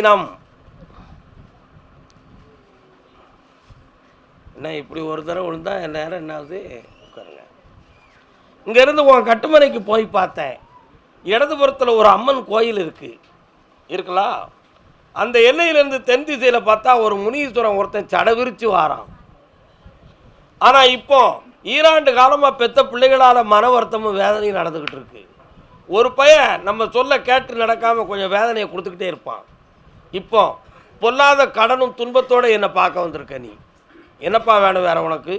இனம் என்ன இப்படி ஒரு தடவை விழுந்தா என் நேரம் என்ன ஆகுது உட்காருங்க. இங்கேருந்து உன் கட்டுமனைக்கு போய் பார்த்தேன். இடதுபுறத்தில் ஒரு அம்மன் கோயில் இருக்குது இருக்கலாம் அந்த எல்லையிலேருந்து தென் திசையில் பார்த்தா ஒரு முனீஸ்வரன் ஒருத்தன் சட விரிச்சு வாரான். ஆனால் இப்போ ஈராண்டு காலமாக பெத்த பிள்ளைகளால் மன வருத்தமும் வேதனையும் நடந்துக்கிட்டு இருக்கு. ஒரு பையன் நம்ம சொல்ல கேட்டு நடக்காமல் கொஞ்சம் வேதனையை கொடுத்துக்கிட்டே இருப்பான். இப்போ பொல்லாத கடனும் துன்பத்தோடு என்னை பார்க்க வந்திருக்க நீ. என்னப்பா வேணும் வேற உனக்கு?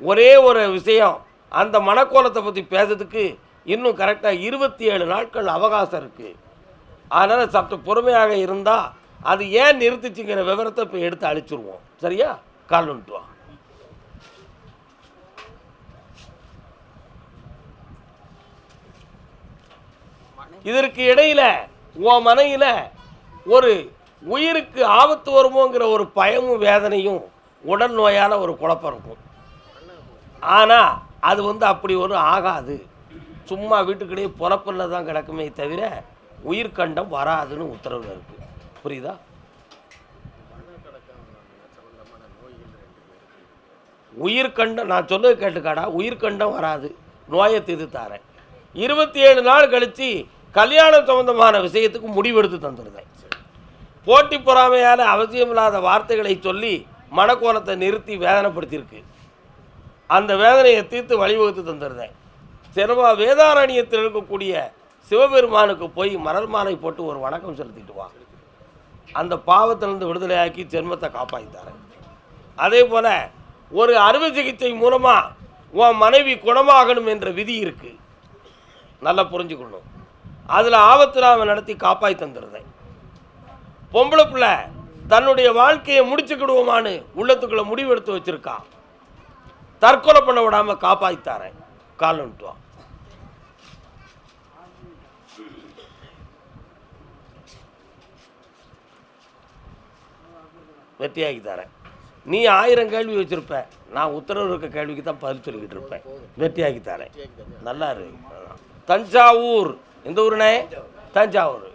ஒரே ஒரு விஷயம். அந்த மனக்கோலத்தை பற்றி பேசுறதுக்கு இன்னும் கரெக்டாக இருபத்தி ஏழு நாட்கள் அவகாசம் இருக்குது அதனால் சற்று பொறுமையாக இருந்தால் அது ஏன் நிறுத்துச்சுங்கிற விவரத்தை இப்போ எடுத்து அழிச்சிருவோம். சரியா? கால் வா. இதற்கு இடையில் உன் மனையில் ஒரு உயிருக்கு ஆபத்து வருமோங்கிற ஒரு பயமும் வேதனையும் உடல் நோயால் ஒரு குழப்பம் இருக்கும். ஆனால் அது வந்து அப்படி ஒன்றும் ஆகாது. சும்மா வீட்டுக்கிடையே பொழப்பில் தான் கிடக்குமே தவிர உயிர்கண்டம் வராதுன்னு உத்தரவில் இருக்குது புரியுதா? உயிர்கண்டம் நான் சொல்லுறது கேட்டுக்காடா உயிர்கண்டம் வராது. நோயை தீர்த்து தாரேன். இருபத்தி ஏழு நாள் கழித்து கல்யாணம் சம்பந்தமான விஷயத்துக்கு முடிவெடுத்து தந்துடுதேன். போட்டி பொறாமையால் அவசியமில்லாத வார்த்தைகளை சொல்லி மனக்கோலத்தை நிறுத்தி வேதனைப்படுத்தியிருக்கு. அந்த வேதனையை தீர்த்து வழிவகுத்து தந்துடுதேன். சிறவா வேதாரண்யத்தில் இருக்கக்கூடிய சிவபெருமானுக்கு போய் மலர் மாலை போட்டு ஒரு வணக்கம் செலுத்திட்டு வா. அந்த பாவத்திலிருந்து விடுதலையாக்கி ஜென்மத்தை காப்பாற்றித்தாரேன் அதே போல் ஒரு அறுவை சிகிச்சை மூலமாக உன் மனைவி குணமாகணும் என்ற விதி இருக்குது நல்லா புரிஞ்சுக்கணும் அதில் ஆபத்து நடத்தி காப்பாற்றி தந்துடுறேன் பொம்பளை பிள்ளை தன்னுடைய வாழ்க்கையை முடிச்சுக்கிடுவோமான்னு உள்ளத்துக்குள்ள முடிவெடுத்து வச்சிருக்கா. தற்கொலை பண்ண விடாம காப்பாற்றித்தாரேன் கால் வந்துட்டு வெற்றியாக்கி தரேன் நீ ஆயிரம் கேள்வி வச்சுருப்ப. நான் உத்தரவு இருக்க கேள்விக்கு தான் பதில் சொல்லிக்கிட்டு இருப்பேன். வெற்றியாக்கி தரேன். நல்லா இரு தஞ்சாவூர். எந்த ஊருண்ணே? தஞ்சாவூர்.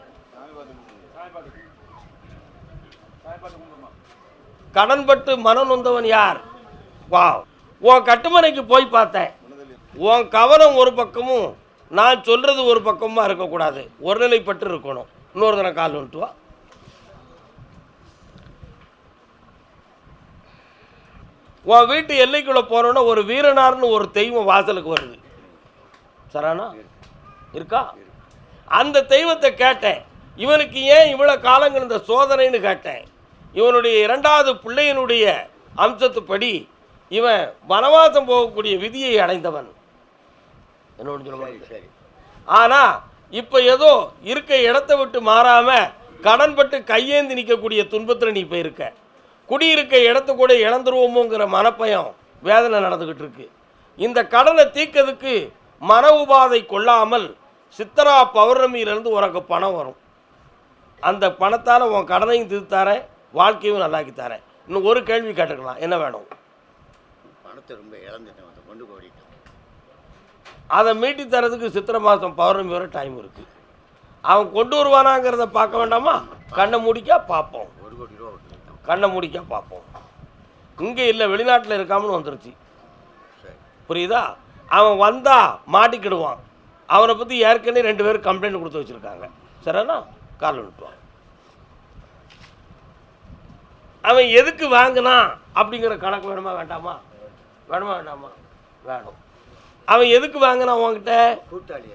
கடன்பட்டு மனம் நொந்தவன் யார்? வா உன் கட்டுமனைக்கு போய் பார்த்தேன். உன் கவனம் ஒரு பக்கமும் நான் சொல்றது ஒரு பக்கமாக இருக்கக்கூடாது. ஒருநிலைப்பட்டு இருக்கணும். இன்னொரு தினம் கால் வந்துட்டு வா. உன் வீட்டு எல்லைக்குள்ளே போனோன்னா ஒரு வீரனார்னு ஒரு தெய்வம் வாசலுக்கு வருது. சரானா? இருக்கா? அந்த தெய்வத்தை கேட்டேன். இவனுக்கு ஏன் இவ்வளோ காலங்கள் இந்த சோதனைன்னு கேட்டேன். இவனுடைய இரண்டாவது பிள்ளையினுடைய அம்சத்துப்படி இவன் வனவாசம் போகக்கூடிய விதியை அடைந்தவன். என்ன சொல்ல. சரி ஆனால் இப்போ ஏதோ இருக்க இடத்த விட்டு மாறாமல் கடன்பட்டு கையேந்தி நிற்கக்கூடிய துன்பத்தில் நீ இப்போ இருக்க குடியிருக்க இடத்த கூட இழந்துருவோமோங்கிற மனப்பயம் வேதனை நடந்துக்கிட்டு இருக்கு. இந்த கடனை தீர்க்கிறதுக்கு மன உபாதை கொள்ளாமல் சித்தரா பௌர்ணமியிலேருந்து உனக்கு பணம் வரும். அந்த பணத்தால் உன் கடனையும் தீர்த்தாரேன் வாழ்க்கையும் நல்லாக்கி தரேன். இன்னும் ஒரு கேள்வி கேட்டுக்கலாம். என்ன வேணும்? பணத்தை ரொம்ப இழந்துட்டேன் அதை கொண்டு போயிட்டேன். அதை மீட்டி தரதுக்கு சித்திரை மாதம் பௌர்ணமி வரை டைம் இருக்குது அவன் கொண்டு வருவானாங்கிறத பார்க்க வேண்டாமா? கண்ணை மூடிக்கா பார்ப்போம். ஒரு கோடி கண்ணை மூடிக்கா பார்ப்போம். இங்கே இல்லை வெளிநாட்டில் இருக்காமனு வந்துருச்சு. சரி. புரியுதா? அவன் வந்தா மாட்டிக்கிடுவான். அவனை பற்றி ஏற்கனவே ரெண்டு பேரும் கம்ப்ளைண்ட் கொடுத்து வச்சுருக்காங்க. சரிண்ணா கால் விட்டுவான் அவன் எதுக்கு வாங்கினான் அப்படிங்கிற கணக்கு வேணுமா வேண்டாமா? வேணுமா வேண்டாமா? வேணும். அவன் எதுக்கு வாங்கினான் உன்கிட்ட? கூட்டாளி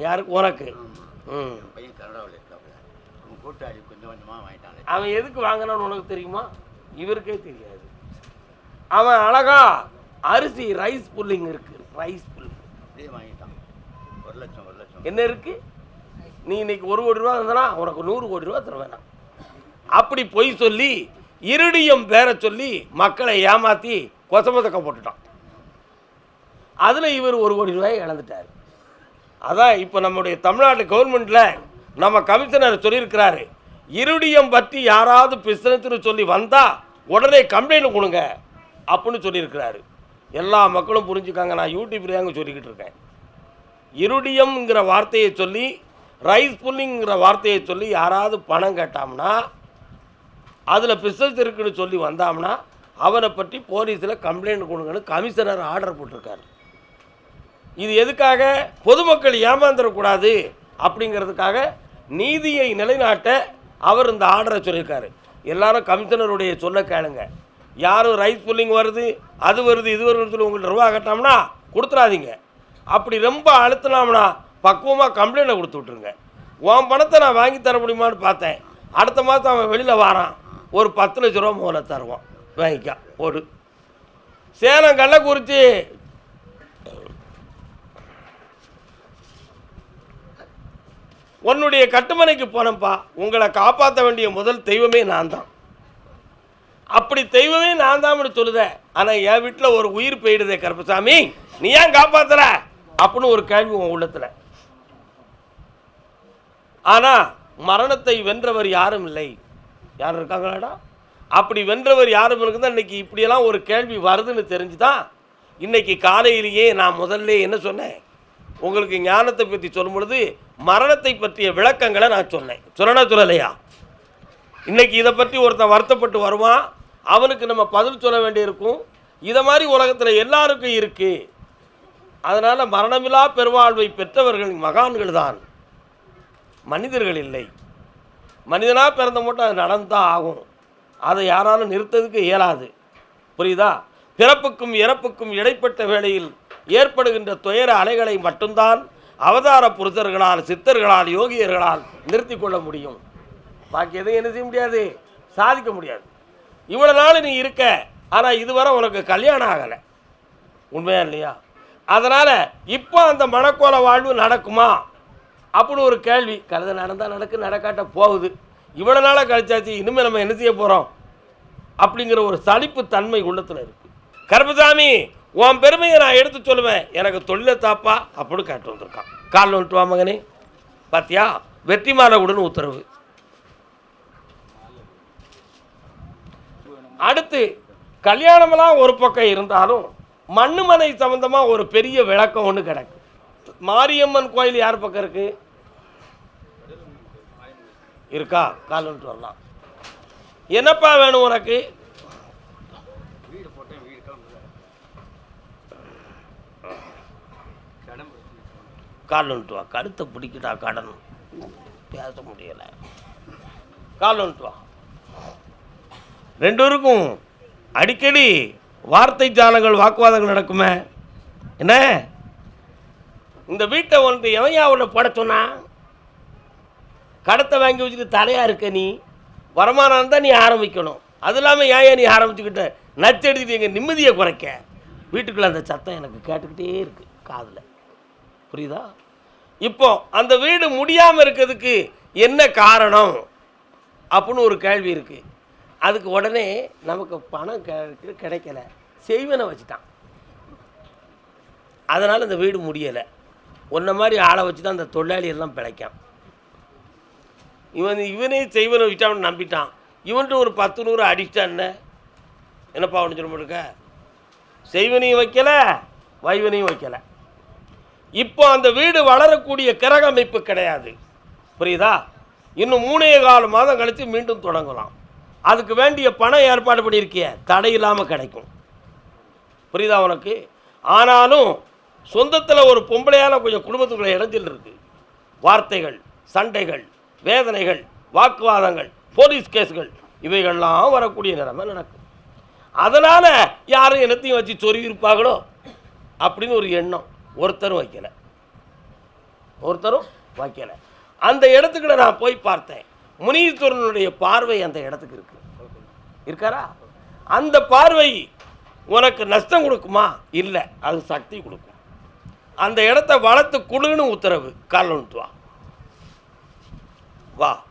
யாருக்கு? உனக்கு. ம். பையன் கனடாவில் கூட்டாளி கொஞ்சம் கொஞ்சமாக வாங்கிட்டாங்க அவன் எதுக்கு வாங்கினான்னு உனக்கு தெரியுமா? இவருக்கே தெரியாது. அவன் அழகா அரிசி ரைஸ் புல்லிங் இருக்கு. ரைஸ் புல்லிங் அப்படியே வாங்கிட்டான். ஒரு லட்சம் ஒரு லட்சம். என்ன இருக்கு? நீ இன்னைக்கு ஒரு கோடி ரூபா இருந்தானா உனக்கு நூறு கோடி ரூபா தர வேணாம் அப்படி பொய் சொல்லி இருடியம் பேர சொல்லி மக்களை ஏமாத்தி கொசமதக்க போட்டுட்டான். அதில் இவர் ஒரு கோடி ரூபாயை இழந்துட்டார். அதான் இப்போ நம்முடைய தமிழ்நாடு கவர்மெண்ட்டில் நம்ம கமிஷனர் சொல்லியிருக்கிறாரு இருடியம் பற்றி யாராவது பிசினஸ்னு சொல்லி வந்தால் உடனே கம்ப்ளைண்ட் கொடுங்க அப்படின்னு சொல்லியிருக்கிறாரு. எல்லா மக்களும் புரிஞ்சுக்காங்க. நான் யூடியூப்லேயாங்க சொல்லிக்கிட்டு இருக்கேன். இருடியம்ங்கிற வார்த்தையை சொல்லி ரைஸ் புல்லிங்கிற வார்த்தையை சொல்லி யாராவது பணம் கேட்டாம்னா அதில் பிசல்ஸ் இருக்குன்னு சொல்லி வந்தாம்னா அவனை பற்றி போலீஸில் கம்ப்ளைண்ட் கொடுங்கன்னு கமிஷனர் ஆர்டர் போட்டிருக்காரு. இது எதுக்காக? பொதுமக்கள் ஏமாந்துடக்கூடாது அப்படிங்கிறதுக்காக நீதியை நிலைநாட்ட அவர் இந்த ஆர்டரை சொல்லியிருக்காரு. எல்லாரும் கமிஷனருடைய சொல்ல கேளுங்க. யாரும் ரைஸ் புல்லிங் வருது அது வருது இது வருதுன்னு சொல்லி உங்கள்கிட்ட ரூபா கட்டாம்னா கொடுத்துடாதீங்க அப்படி ரொம்ப அழுத்தினோம்னா பக்குவமாக கம்ப்ளைண்ட்டை கொடுத்து விட்ருங்க உன் பணத்தை நான் வாங்கி தர முடியுமான்னு பார்த்தேன். அடுத்த மாதம் அவன் வெளியில் வாரான். ஒரு பத்து லட்ச ரூபா முதல்ல தருவான். வாங்கிக்கா ஓடு சேலம் கள்ளக்குறிச்சி உன்னுடைய கட்டுமனைக்கு போனப்பா உங்களை காப்பாற்ற வேண்டிய முதல் தெய்வமே நான் தான் அப்படி தெய்வமே நான் தான் சொல்லுத ஆனால் என் வீட்டில் ஒரு உயிர் போயிடுதே கருப்பசாமி. நீ ஏன் காப்பாத்துற? அப்படின்னு ஒரு கேள்வி உன் உள்ளத்தில். ஆனால் மரணத்தை வென்றவர் யாரும் இல்லை. யாரும் இருக்காங்களாடா? அப்படி வென்றவர் யாரும் இருக்குதான் இன்னைக்கு இப்படியெல்லாம் ஒரு கேள்வி வருதுன்னு தெரிஞ்சு தான் இன்னைக்கு காலையிலேயே நான் முதல்ல என்ன சொன்னேன்? உங்களுக்கு ஞானத்தை பற்றி சொல்லும் பொழுது மரணத்தை பற்றிய விளக்கங்களை நான் சொன்னேன். சொல்லனா சொல்லலையா? இன்னைக்கு இதை பற்றி ஒருத்தன் வருத்தப்பட்டு வருவான். அவனுக்கு நம்ம பதில் சொல்ல வேண்டியிருக்கும். இதை மாதிரி உலகத்தில் எல்லாருக்கும் இருக்குது அதனால் மரணமில்லா பெருவாழ்வை பெற்றவர்கள் மகான்கள் தான். மனிதர்கள் இல்லை. மனிதனாக பிறந்த மட்டும் அது நடந்தான் ஆகும். அதை யாராலும் நிறுத்ததுக்கு இயலாது. புரியுதா? பிறப்புக்கும் இறப்புக்கும் இடைப்பட்ட வேளையில் ஏற்படுகின்ற துயர அலைகளை மட்டும்தான் அவதார புருஷர்களால் சித்தர்களால் யோகியர்களால் நிறுத்தி கொள்ள முடியும். பாக்கி எதையும் என்ன செய்ய முடியாது? சாதிக்க முடியாது. இவ்வளோ நாள் நீ இருக்க ஆனால் இதுவரை உனக்கு கல்யாணம் ஆகலை. உண்மையா இல்லையா? அதனால் இப்போ அந்த மனக்கோல வாழ்வு நடக்குமா? அப்படின்னு ஒரு கேள்வி. கழுத நடந்தால் நடக்கு நடக்காட்ட போகுது. இவ்வளோ நாளாக கழிச்சாச்சு இனிமேல் நம்ம என்ன செய்ய போகிறோம் அப்படிங்கிற ஒரு சலிப்பு தன்மை உள்ளத்தில் இருக்குது கருப்பசாமி உன் பெருமையை நான் எடுத்து சொல்லுவேன். எனக்கு தொழிலை தாப்பா அப்படின்னு கேட்டு வந்திருக்கான். காலில் வந்துட்டு வா மகனே. பாத்தியா? வெற்றி மாலை கொடுன்னு உத்தரவு. அடுத்து கல்யாணமெல்லாம் ஒரு பக்கம் இருந்தாலும் மண்ணுமனை சம்மந்தமாக ஒரு பெரிய விளக்கம் ஒன்று கிடக்கு. மாரியம்மன் கோயில் யார் பக்கம் இருக்கு? இருக்கா? கால் வந்துட்டு வரலாம். என்னப்பா வேணும் உனக்கு வீடு போட்டேன் வீடு கிளம்புல கடன் பிரச்சனை கால் வந்துட்டு வா. கழுத்தை பிடிக்கிட்டா கடன் பேச முடியலை. கால் வந்துட்டு வா. ரெண்டுருக்கும் அடிக்கடி வார்த்தை ஜாலங்கள் வாக்குவாதங்கள் நடக்குமே? என்ன? இந்த வீட்டை வந்து எவையா உன்னை படைச்சோன்னா கடத்தை வாங்கி வச்சுட்டு தலையாக இருக்க நீ? வருமானம் இருந்தால் நீ ஆரம்பிக்கணும். அது இல்லாமல் ஏன் நீ ஆரம்பிச்சுக்கிட்ட? நச்செடுத்துட்டு எங்கள் நிம்மதியை குறைக்க? வீட்டுக்குள்ளே அந்த சத்தம் எனக்கு கேட்டுக்கிட்டே இருக்குது காதில். புரியுதா? இப்போ அந்த வீடு முடியாமல் இருக்கிறதுக்கு என்ன காரணம்? அப்படின்னு ஒரு கேள்வி இருக்குது அதுக்கு உடனே நமக்கு பணம் கெ- கிடைக்கல. செய்வனை வச்சுட்டான். அதனால் இந்த வீடு முடியலை. உன்ன மாதிரி ஆளை வச்சு தான் அந்த தொழிலாளி எல்லாம் பிழைக்கான். இவன் இவனே செய்வனை வச்சான்னு நம்பிட்டான். இவன்ட்டு ஒரு பத்து நூறு அடிச்சிட்டான் என்ன? என்னப்பா அவனு சொல்ல முடியுக்க செய்வனையும் வைக்கல வைவனையும் வைக்கல. இப்போ அந்த வீடு வளரக்கூடிய கிரக அமைப்பு கிடையாது. புரியுதா? இன்னும் மூணே கால மாதம் கழித்து மீண்டும் தொடங்கலாம். அதுக்கு வேண்டிய பணம் ஏற்பாடு பண்ணியிருக்கிய தடை இல்லாமல் கிடைக்கும். புரியுதா உனக்கு? ஆனாலும் சொந்தத்தில் ஒரு பொம்பளையால் கொஞ்சம் குடும்பத்துக்குள்ள இடத்தில் இருக்கு. வார்த்தைகள் சண்டைகள் வேதனைகள் வாக்குவாதங்கள் போலீஸ் கேஸ்கள் இவைகள்லாம் வரக்கூடிய நிலைமை நடக்கும். அதனால் யாரும் என்னத்தையும் வச்சு சொருவி இருப்பாங்களோ அப்படின்னு ஒரு எண்ணம். ஒருத்தரும் வைக்கல. ஒருத்தரும் வைக்கல. அந்த இடத்துக்கிட்ட நான் போய் பார்த்தேன். முனீஸ்வரனுடைய பார்வை அந்த இடத்துக்கு இருக்கு. இருக்காரா? அந்த பார்வை உனக்கு நஷ்டம் கொடுக்குமா? இல்லை. அது சக்தி கொடுக்கும். அந்த இடத்த வளர்த்து குழுன்னு உத்தரவு. கால் வா. வா.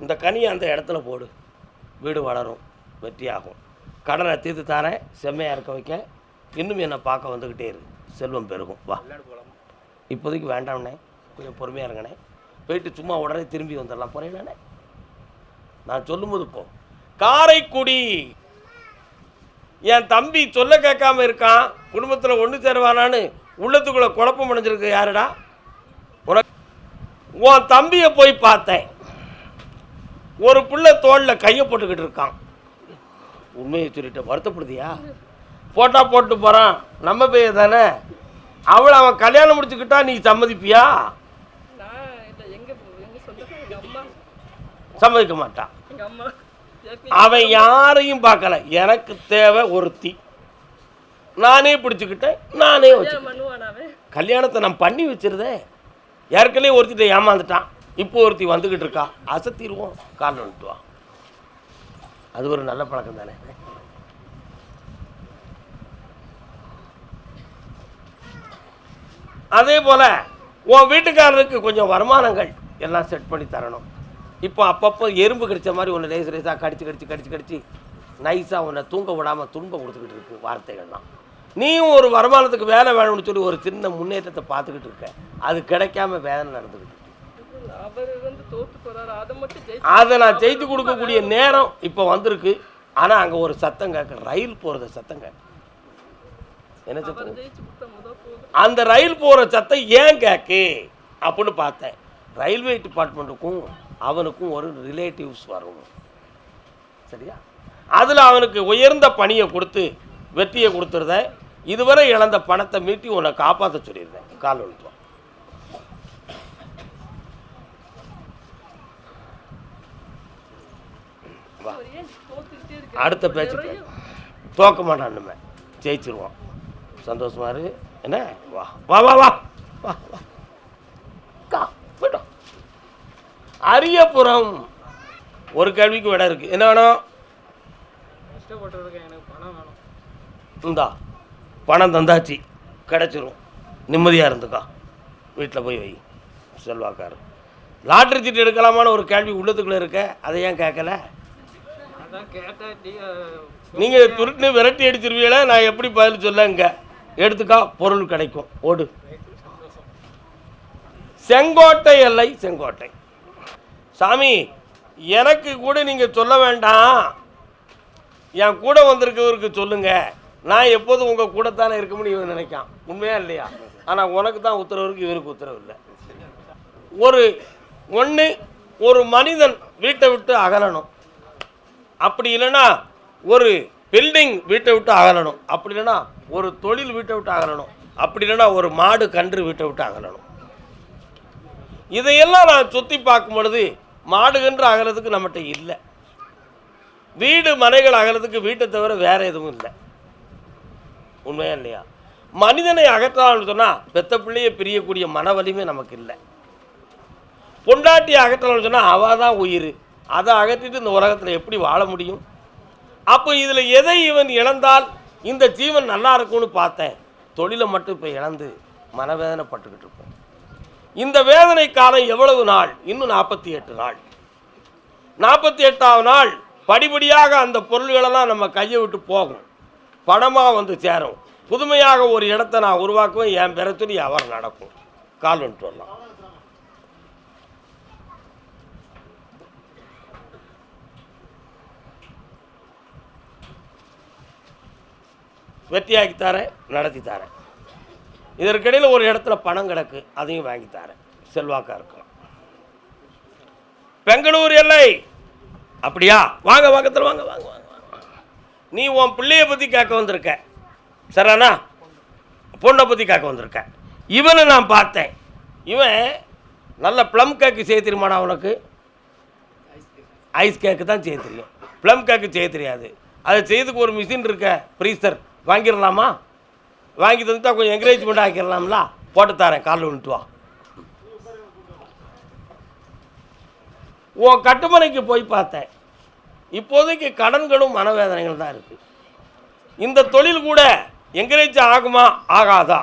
இந்த கனியை அந்த இடத்துல போடு. வீடு வளரும். வெற்றியாகும். கடனை தீர்த்து தாரேன் செம்மையாக இருக்க வைக்க. இன்னும் என்னை பார்க்க வந்துக்கிட்டே இரு. செல்வம் பெருகும். வா. இப்போதைக்கு வேண்டாம்ண்ணே. கொஞ்சம் பொறுமையாக இருங்கண்ணே. போயிட்டு சும்மா உடனே திரும்பி வந்துடலாம். போகிறீங்களாண்ணே நான் சொல்லும்போது போ. காரைக்குடி. என் தம்பி சொல்ல கேட்காம இருக்கான். குடும்பத்தில் ஒன்று சேருவானான்னு உள்ளத்துக்குள்ளே குழப்பம் அடைஞ்சிருக்கு. யாருடா? உனக்கு உன் தம்பியை போய் பார்த்தேன். ஒரு பிள்ளை தோளில் கையை போட்டுக்கிட்டு இருக்கான். உண்மையை சொல்லிட்டு வருத்தப்படுதியா? போட்டா போட்டு போகிறான் நம்ம பையன் தானே. அவளை அவன் கல்யாணம் முடிச்சுக்கிட்டா நீ சம்மதிப்பியா? சம்மதிக்க மாட்டான் அம்மா அவன் யாரையும் பார்க்கல. எனக்கு தேவை ஒருத்தி. நானே பிடிச்சிக்கிட்டேன். நானே வச்சு கல்யாணத்தை நான் பண்ணி வச்சிருந்தேன் ஏற்கனவே ஒருத்திட்ட ஏமாந்துட்டான். இப்போ ஒருத்தி வந்துக்கிட்டு இருக்கா. அசத்திடுவோம். காலில் வந்துட்டுவான் அது ஒரு நல்ல பழக்கம் தானே? அதே போல் உன் வீட்டுக்காரருக்கு கொஞ்சம் வருமானங்கள் எல்லாம் செட் பண்ணி தரணும். இப்போ அப்பப்போ எறும்பு கடிச்ச மாதிரி ஒன்று லேசு லேசாக கடிச்சு கடிச்சு கடிச்சு கடிச்சு நைஸாக உன்னை தூங்க விடாமல் துன்பம் கொடுத்துக்கிட்டு இருக்கு வார்த்தைகள்லாம் நீயும் ஒரு வருமானத்துக்கு வேலை வேணும்னு சொல்லி ஒரு சின்ன முன்னேற்றத்தை பார்த்துக்கிட்டு இருக்க. அது கிடைக்காம வேதனை நடந்துக்கிட்டு அதை நான் செய்து கொடுக்கக்கூடிய நேரம் இப்போ வந்திருக்கு. ஆனால் அங்கே ஒரு சத்தம் கேட்க ரயில் போகிறத சத்தம் கேட்க. என்ன சத்தம்? அந்த ரயில் போகிற சத்தம் ஏன் கேக்கு? அப்படின்னு பார்த்தேன். ரயில்வே டிபார்ட்மெண்ட்டுக்கும் அவனுக்கும் ஒரு ரிலேட்டிவ்ஸ் வரும். சரியா? அதில் அவனுக்கு உயர்ந்த பணியை கொடுத்து வெற்றியை கொடுத்துருந்தேன். இதுவரை இழந்த பணத்தை மீட்டி உன்னை காப்பாற்ற சொல்லியிருந்தேன் கால் ஒழுத்துவான் வா. அடுத்த பேச்சு பேசு. தோக்க மாட்டான் நம்ம. ஜெயிச்சிருவோம். சந்தோஷமா இரு. என்ன? வா. வா வா வா. வா வா. கா போய்ட்டோம் அரியபுரம். ஒரு கேள்விக்கு விட இருக்கு. என்ன வேணும்? இந்தா. பணம் தந்தாச்சு. கிடச்சிரும். நிம்மதியாக இருந்துக்கா. வீட்டில் போய் வை. செல்வாக்காரு. லாட்ரி சீட்டு எடுக்கலாமான்னு ஒரு கேள்வி உள்ளத்துக்குள்ளே இருக்க. அதை ஏன் கேட்கல? நீங்கள் துருட்டுன்னு விரட்டி அடிச்சிருவீங்களா? நான் எப்படி பதில் சொல்லங்க எடுத்துக்கா பொருள் கிடைக்கும். ஓடு. செங்கோட்டை எல்லை செங்கோட்டை. சாமி எனக்கு கூட நீங்கள் சொல்ல வேண்டாம். என் கூட வந்திருக்கவருக்கு சொல்லுங்க. நான் எப்போதும் உங்கள் கூட தானே இருக்கும்னு இவன் நினைக்கான். உண்மையா இல்லையா? ஆனால் உனக்கு தான் உத்தரவு இவருக்கு உத்தரவு இல்லை ஒரு ஒன்று ஒரு மனிதன் வீட்டை விட்டு அகலணும். அப்படி இல்லைன்னா ஒரு பில்டிங் வீட்டை விட்டு அகலணும். அப்படி இல்லைன்னா ஒரு தொழில் வீட்டை விட்டு அகலணும். அப்படி இல்லைன்னா ஒரு மாடு கன்று வீட்டை விட்டு அகலணும். இதையெல்லாம் நான் சுற்றி பார்க்கும் பொழுது மாடு கன்று அகலத்துக்கு நம்மகிட்ட இல்லை. வீடு மனைகள் அகலத்துக்கு வீட்டை தவிர வேறு எதுவும் இல்லை. உண்மையா இல்லையா? மனிதனை அகற்றலாம்னு சொன்னால் பெத்த பிள்ளையை பிரியக்கூடிய மன வலிமை நமக்கு இல்லை. பொண்டாட்டி அகற்றலாம்னு சொன்னால் அவள் தான் உயிர். அதை அகற்றிட்டு இந்த உலகத்தில் எப்படி வாழ முடியும்? அப்போ இதில் எதை இவன் இழந்தால் இந்த ஜீவன் நல்லா இருக்கும்னு பார்த்தேன். தொழிலை மட்டும் இப்போ இழந்து மனவேதனைப்பட்டுக்கிட்டு இருப்போம் இந்த வேதனை காலம் எவ்வளவு நாள்? இன்னும் நாற்பத்தி எட்டு நாள். நாற்பத்தி எட்டாவது நாள் படிப்படியாக அந்த பொருள்களெல்லாம் நம்ம கையை விட்டு போகும். பணமாக வந்து சேரும். புதுமையாக ஒரு இடத்த நான் உருவாக்குவேன் என் பிறத்துடி அவர் நடக்கும். கால் வந்துட்டு வரலாம். வெற்றியாக்கி தரேன் நடத்தி தரேன். இதற்கிடையில் ஒரு இடத்துல பணம் கிடக்கு அதையும் வாங்கி தரேன். செல்வாக்காக இருக்கும் பெங்களூர் எல்லை. அப்படியா? வாங்க பக்கத்தில் வாங்க வாங்க வாங்க வாங்க. நீ உன் பிள்ளையை பற்றி கேட்க வந்திருக்க. சரானா பொண்ணை பற்றி கேட்க வந்திருக்க. இவனை நான் பார்த்தேன். இவன் நல்ல ப்ளம் கேக்கு செய்ய தெரியுமாடா அவனுக்கு ஐஸ் கேக்கு தான் செய்ய தெரியும். ப்ளம் கேக்கு செய்ய தெரியாது. அதை செய்யறதுக்கு ஒரு மிஷின் இருக்க ஃப்ரீசர் வாங்கிடலாமா? வாங்கி தந்துட்டா கொஞ்சம் என்கரேஜ்மெண்ட் ஆக்கிடலாம்ல? போட்டு தரேன் காலில் விட்டு வா. உன் கட்டுமனைக்கு போய் பார்த்தேன். இப்போதைக்கு கடன்களும் மனவேதனைகள் தான் இருக்குது இந்த தொழில் கூட என்கரேஜ் ஆகுமா? ஆகாதா?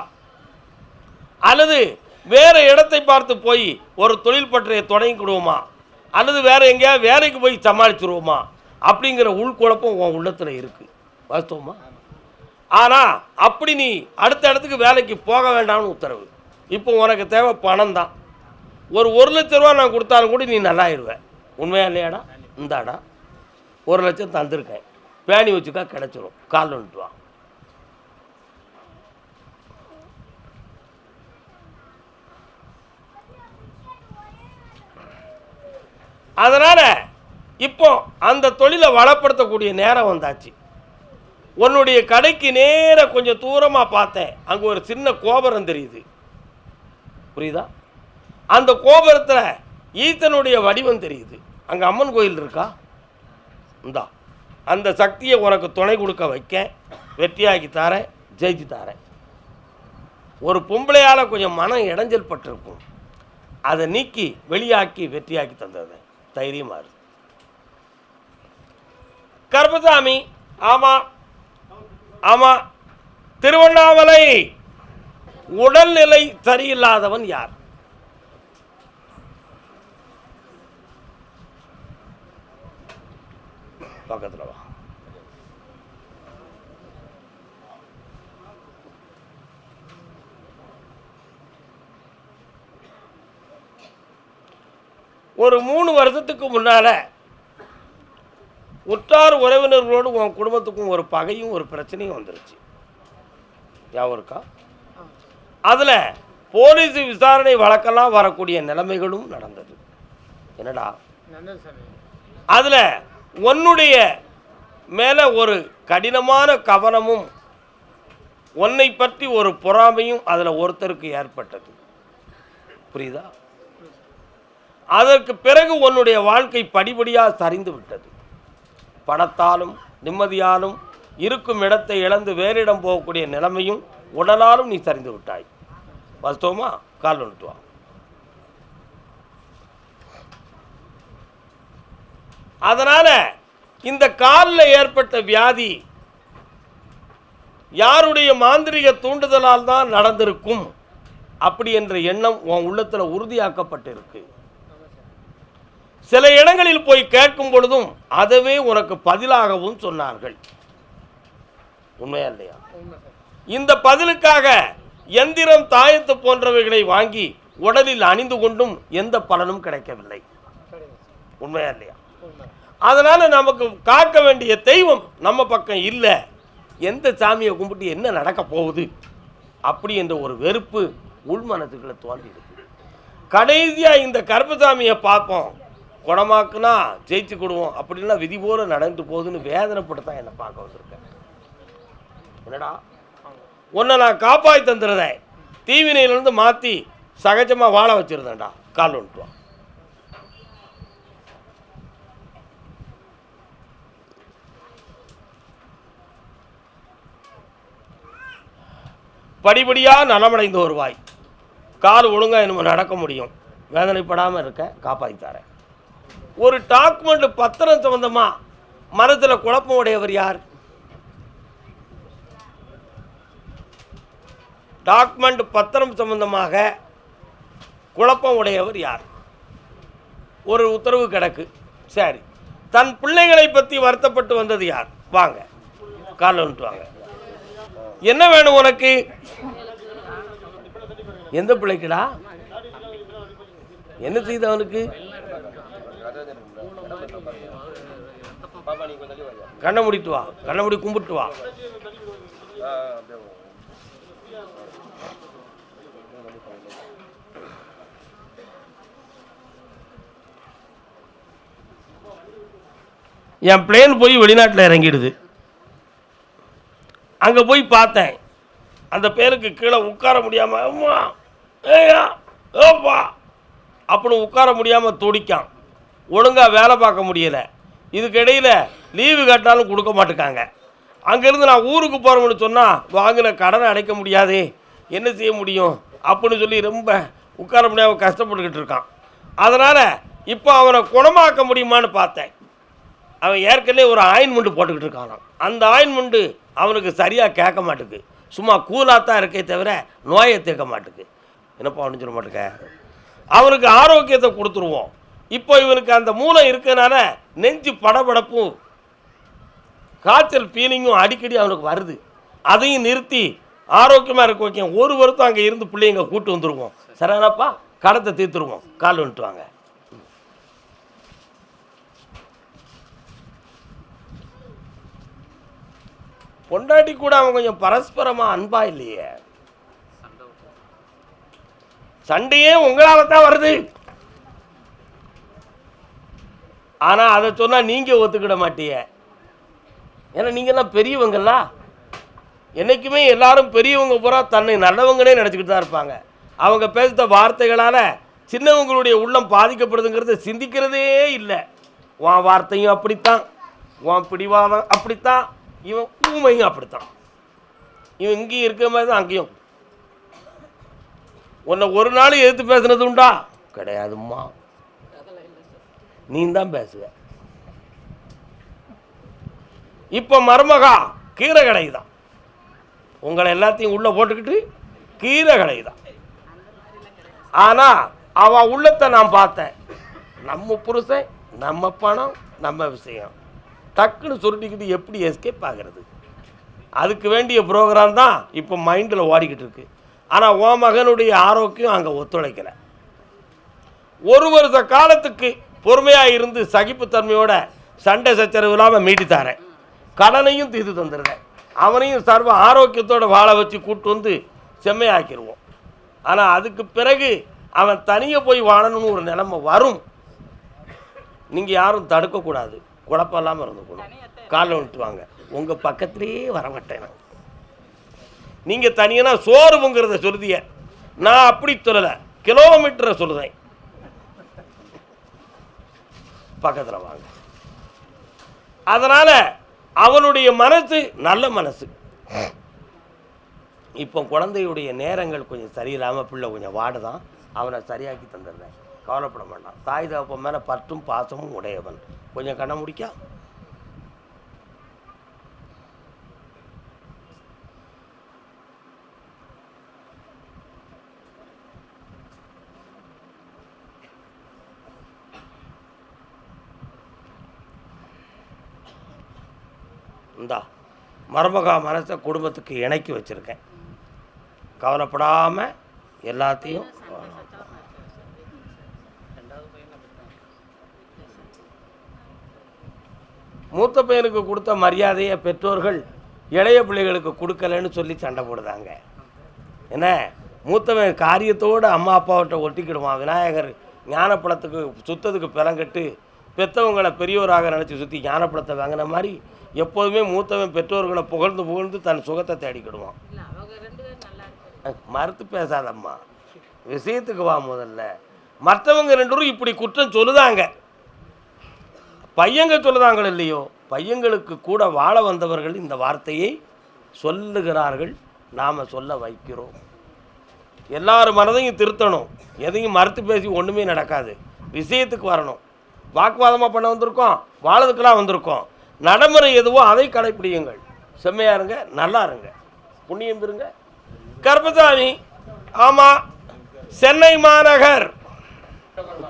அல்லது வேறு இடத்தை பார்த்து போய் ஒரு தொழில் பற்றிய தொடங்கிக்கிடுவோமா அல்லது வேறு எங்கேயாவது வேலைக்கு போய் சமாளிச்சிருவோமா? அப்படிங்கிற உள்குழப்பம் உன் உள்ளத்தில் இருக்குது வாஸ்தவமா? ஆனால் அப்படி நீ அடுத்த இடத்துக்கு வேலைக்கு போக வேண்டாம்னு உத்தரவு. இப்போ உனக்கு தேவை பணம் தான். ஒரு ஒரு லட்ச ரூபா நான் கொடுத்தாலும் கூட நீ நல்லாயிருவ. உண்மையா இல்லையாடா? இந்தாடா. ஒரு லட்சம் தந்திருக்கேன். பேணி வச்சுக்கா கிடச்சிரும். கால் வந்துட்டு வா. அதனால் இப்போ அந்த தொழிலை வளப்படுத்தக்கூடிய நேரம் வந்தாச்சு. உன்னுடைய கடைக்கு நேர கொஞ்சம் தூரமாக பார்த்தேன். அங்கே ஒரு சின்ன கோபுரம் தெரியுது. புரியுதா? அந்த கோபுரத்தில் ஈத்தனுடைய வடிவம் தெரியுது. அங்கே அம்மன் கோயில் இருக்கா? இந்தா. அந்த சக்தியை உனக்கு துணை கொடுக்க வைக்க வெற்றியாக்கி தாரேன் ஜெயிச்சு தாரேன். ஒரு பொம்பளையால் கொஞ்சம் மனம் இடைஞ்சல் பட்டிருக்கும். அதை நீக்கி வெளியாக்கி வெற்றியாக்கி தந்தது. தைரியமாக இருக்கு கருப்பசாமி ஆமாம் ஆமாம் திருவண்ணாமலை உடல்நிலை சரியில்லாதவன் யார்? பக்கத்தில் வா. ஒரு மூணு வருஷத்துக்கு முன்னால் உற்றார் உறவினர்களோடு உன் குடும்பத்துக்கும் ஒரு பகையும் ஒரு பிரச்சனையும் வந்துருச்சு. ஞாபகம் இருக்கா? அதில் போலீஸ் விசாரணை வழக்கெல்லாம் வரக்கூடிய நிலைமைகளும் நடந்தது. என்னடா? அதில் உன்னுடைய மேலே ஒரு கடினமான கவனமும் உன்னை பற்றி ஒரு பொறாமையும் அதில் ஒருத்தருக்கு ஏற்பட்டது. புரியுதா? அதற்கு பிறகு உன்னுடைய வாழ்க்கை படிப்படியாக சரிந்து விட்டது. பணத்தாலும் நிம்மதியாலும் இருக்கும் இடத்தை இழந்து வேறிடம் போகக்கூடிய நிலைமையும் உடலாலும் நீ சரிந்து விட்டாய். வாஸ்தவமா? கால் வந்துட்டு அதனால இந்த காலில் ஏற்பட்ட வியாதி யாருடைய மாந்திரிக தூண்டுதலால் தான் நடந்திருக்கும்? அப்படி என்ற எண்ணம் உன் உள்ளத்தில் உறுதியாக்கப்பட்டிருக்கு. சில இடங்களில் போய் கேட்கும் பொழுதும் அதுவே உனக்கு பதிலாகவும் சொன்னார்கள். உண்மையா இல்லையா? இந்த பதிலுக்காக எந்திரம் தாயத்து போன்றவைகளை வாங்கி உடலில் அணிந்து கொண்டும் எந்த பலனும் கிடைக்கவில்லை. உண்மையா இல்லையா? அதனால நமக்கு காக்க வேண்டிய தெய்வம் நம்ம பக்கம் இல்லை. எந்த சாமியை கும்பிட்டு என்ன நடக்க போகுது? அப்படி என்ற ஒரு வெறுப்பு உள்மனத்துக்குள்ள தோன்றி இருக்கு கடைசியாக இந்த கருப்பசாமியை பார்ப்போம். குணமாக்குனா ஜெயிச்சு கொடுவோம். அப்படின்னா விதி போல நடந்து போகுதுன்னு வேதனைப்பட்டு தான் என்னை பார்க்க வந்திருக்கேன். என்னடா? உன்னை நான் காப்பாற்றி தந்துடுறேன் தீவினையிலேருந்து மாற்றி சகஜமாக வாழ வச்சிருந்தேன்டா. கால் வந்துட்டு வா. படிப்படியாக நலமடைந்து வருவாய் கால் ஒழுங்காக நம்ம நடக்க முடியும். வேதனைப்படாமல் இருக்க காப்பாற்றி தரேன். ஒரு டாக்குமெண்ட் பத்திரம் சம்மந்தமாக மனத்தில் குழப்பம் உடையவர் யார்? டாக்குமெண்ட் பத்திரம் சம்பந்தமாக குழப்பம் உடையவர் யார்? ஒரு உத்தரவு கிடக்கு. சரி. தன் பிள்ளைகளை பற்றி வருத்தப்பட்டு வந்தது யார்? வாங்க. காலில் வந்துட்டு வாங்க. என்ன வேணும் உனக்கு? எந்த பிள்ளைக்குடா? என்ன செய்த அவனுக்கு? கண்ணை முடித்து வா. கண்ணை முடி கும்பிட்டு வா. என் பிளேன் போய் வெளிநாட்டில் இறங்கிடுது. அங்கே போய் பார்த்தேன். அந்த பேருக்கு கீழே உட்கார முடியாமல் அம்மா ஏயா ஏப்பா அப்படின்னு உட்கார முடியாமல் துடிக்கான். ஒழுங்காக வேலை பார்க்க முடியலை. இதுக்கிடையில் லீவு கேட்டாலும் கொடுக்க மாட்டேக்காங்க. அங்கேருந்து நான் ஊருக்கு போகிறோம்னு சொன்னால் வாங்கின கடனை அடைக்க முடியாது. என்ன செய்ய முடியும்? அப்படின்னு சொல்லி ரொம்ப உட்கார முடியாமல் கஷ்டப்பட்டுக்கிட்டு இருக்கான். அதனால் இப்போ அவனை குணமாக்க முடியுமான்னு பார்த்தேன். அவன் ஏற்கனவே ஒரு ஆயின்மெண்ட்டு போட்டுக்கிட்டு இருக்கானான் அந்த ஆயின்மெண்ட்டு அவனுக்கு சரியாக கேட்க மாட்டுக்கு. சும்மா கூலாக தான் இருக்கே தவிர நோயை தீர்க்க மாட்டுக்கு. என்னப்பா அப்படின்னு சொல்ல மாட்டேங்க அவனுக்கு ஆரோக்கியத்தை கொடுத்துருவோம். இப்போ இவனுக்கு அந்த மூளை இருக்கனால நெஞ்சு படபடப்பும் காய்ச்சல் ஃபீலிங்கும் அடிக்கடி அவனுக்கு வருது. அதையும் நிறுத்தி ஆரோக்கியமாக இருக்க வைக்க ஒரு வருத்தம் அங்கே இருந்து பிள்ளைங்க கூட்டு வந்துருவோம். சரியானப்பா கடத்தை தீர்த்துருவோம். கால் வந்துட்டு வாங்க. பொண்டாட்டி கூட அவன் கொஞ்சம் பரஸ்பரமாக அன்பா இல்லையே. சண்டையே உங்களால தான் வருது. ஆனால் அதை சொன்னால் நீங்கள் ஒத்துக்கிட மாட்டீங்க ஏன்னா நீங்கள்லாம் பெரியவங்களா என்றைக்குமே எல்லாரும் பெரியவங்க பூரா தன்னை நல்லவங்கனே நினச்சிக்கிட்டு தான் இருப்பாங்க. அவங்க பேசுகிற வார்த்தைகளால் சின்னவங்களுடைய உள்ளம் பாதிக்கப்படுதுங்கிறத சிந்திக்கிறதே இல்லை. உன் வார்த்தையும் அப்படித்தான். உன் பிடிவாதம் அப்படித்தான். இவன் ஊமையும் அப்படித்தான். இவன் இங்கேயும் இருக்கிற மாதிரி தான் அங்கேயும். உன்னை ஒரு நாள் எதிர்த்து பேசுனது உண்டா? கிடையாதும்மா. நீ தான் பேசுவ. இப்போ மருமகா கீரை கடை தான் உங்களை எல்லாத்தையும் உள்ளே போட்டுக்கிட்டு கீரை கடை தான் ஆனால் அவள் உள்ளத்தை நான் பார்த்தேன். நம்ம புருஷன் நம்ம பணம் நம்ம விஷயம். டக்குன்னு சுருட்டிக்கிட்டு எப்படி எஸ்கேப் ஆகிறது? அதுக்கு வேண்டிய ப்ரோக்ராம் தான் இப்போ மைண்டில் ஓடிக்கிட்டு இருக்கு. ஆனால் உன் மகனுடைய ஆரோக்கியம் அங்கே ஒத்துழைக்கலை. ஒரு வருஷ காலத்துக்கு பொறுமையாக இருந்து சகிப்புத்தன்மையோட சண்டை சச்சரவு இல்லாமல் மீட்டித்தாரேன். கடனையும் தீர்த்து தந்துடுறேன் அவனையும் சர்வ ஆரோக்கியத்தோடு வாழ வச்சு கூட்டு வந்து செம்மையாக்கிடுவோம் ஆனால் அதுக்கு பிறகு அவன் தனியாக போய் வாழணும்னு ஒரு நிலைமை வரும். நீங்கள் யாரும் தடுக்கக்கூடாது. குழப்பம் இல்லாமல் இருந்துக்கணும். காலில் விட்டுவாங்க உங்கள் பக்கத்திலேயே வரமாட்டேன் நான். நீங்கள் தனியனா சோறுங்கிறத சொல்லுதிய நான் அப்படி சொல்லலை. கிலோமீட்டரை சொல்லுதேன் பக்கத்தில் வாங்க. அதனால் அவனுடைய மனசு நல்ல மனசு. இப்போ குழந்தையுடைய நேரங்கள் கொஞ்சம் சரியில்லாமல் பிள்ளை கொஞ்சம் வாடுதான். அவனை சரியாக்கி தந்துடுறேன். கவலைப்பட மாட்டான் தாய் தகப்பன் மேலே பற்றும் பாசமும் உடையவன். கொஞ்சம் கண்ண முடிக்கா. இந்தா மருமகா மனசை குடும்பத்துக்கு இணைக்கி வச்சுருக்கேன். கவலைப்படாமல் எல்லாத்தையும் மூத்த பையனுக்கு கொடுத்த மரியாதையை பெற்றோர்கள் இளைய பிள்ளைகளுக்கு கொடுக்கலன்னு சொல்லி சண்டை போடுதாங்க. என்ன? மூத்தவன் காரியத்தோடு அம்மா அப்பாவிட்ட ஒட்டிக்கிடுவான். விநாயகர் ஞானப்படத்துக்கு சுத்தத்துக்கு பிறங்கட்டு பெத்தவங்களை பெரியோராக நினச்சி சுற்றி ஞானப்பழத்தை வாங்கின மாதிரி எப்போதுமே மூத்தவன் பெற்றோர்களை புகழ்ந்து புகழ்ந்து தன் சுகத்தை தேடிக்கிடுவான். மறுத்து பேசாதம்மா. விஷயத்துக்கு வா முதல்ல. மற்றவங்க ரெண்டு பேரும் இப்படி குற்றம் சொல்லுதாங்க. பையங்க சொல்லுதாங்கள் இல்லையோ பையங்களுக்கு கூட வாழ வந்தவர்கள் இந்த வார்த்தையை சொல்லுகிறார்கள். நாம் சொல்ல வைக்கிறோம். எல்லார் மனதையும் திருத்தணும். எதையும் மறுத்து பேசி ஒன்றுமே நடக்காது. விஷயத்துக்கு வரணும். வாக்குவாதமாக பண்ண வந்திருக்கோம் வாழதுக்கெல்லாம் வந்திருக்கோம். நடைமுறை எதுவோ அதை கடைப்பிடியுங்கள். செம்மையாக இருங்க நல்லா இருங்க. புண்ணியம் பெறுங்க கருப்பசாமி ஆமாம் சென்னை மாநகர்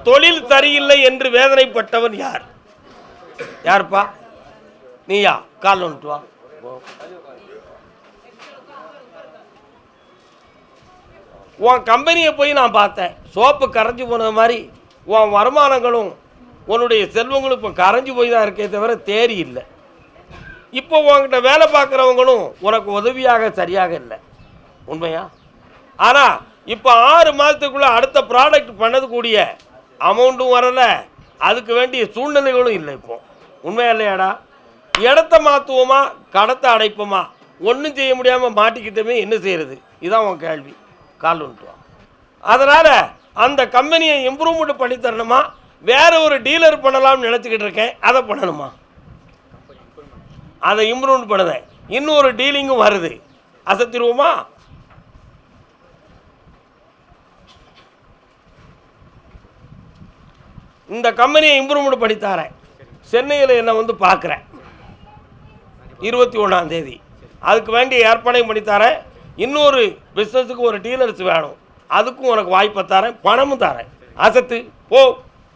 தொழில் சரியில்லை என்று வேதனைப்பட்டவன் யார்? யாருப்பா? நீயா? கால் வந்துட்டு வா. ஓ. உன் கம்பெனியை போய் நான் பார்த்தேன். சோப்பு கரைஞ்சி போனது மாதிரி உன் வருமானங்களும் உன்னுடைய செல்வங்களும் இப்போ கரைஞ்சி போய் தான் இருக்கே தவிர தேறி இல்லை. இப்போ உன்கிட்ட வேலை பார்க்குறவங்களும் உனக்கு உதவியாக சரியாக இல்லை. உண்மையா? ஆனால் இப்போ ஆறு மாதத்துக்குள்ளே அடுத்த ப்ராடக்ட் பண்ணது கூடிய அமௌண்ட்டும் வரலை. அதுக்கு வேண்டிய சூழ்நிலைகளும் இல்லை இப்போ. உண்மையா இல்லையாடா? இடத்த மாற்றுவோமா கடத்தை அடைப்போமா? ஒன்றும் செய்ய முடியாமல் மாட்டிக்கிட்டோமே என்ன செய்கிறது இதான் உன் கேள்வி. கால் வந்துட்டுவான் அதனால் அந்த கம்பெனியை இம்ப்ரூவ்மெண்ட் பண்ணி தரணுமா? வேற ஒரு டீலர் பண்ணலாம்னு நினச்சிக்கிட்டு இருக்கேன். அதை பண்ணணுமா? அதை இம்ப்ரூவ்மெண்ட் பண்ணுதேன் இன்னொரு டீலிங்கும் வருது. அசத்திடுவோமா? இந்த கம்பெனியை இம்ப்ரூவ்மெண்ட் பண்ணி தரேன் சென்னையில் என்னை வந்து பார்க்குறேன். இருபத்தி ஒன்றாம் தேதி. அதுக்கு வேண்டிய ஏற்பாடையும் பண்ணி தரேன். இன்னொரு பிஸ்னஸுக்கு ஒரு டீலர்ஸ் வேணும். அதுக்கும் உனக்கு வாய்ப்பை தரேன். பணமும் தரேன். அசத்து போ.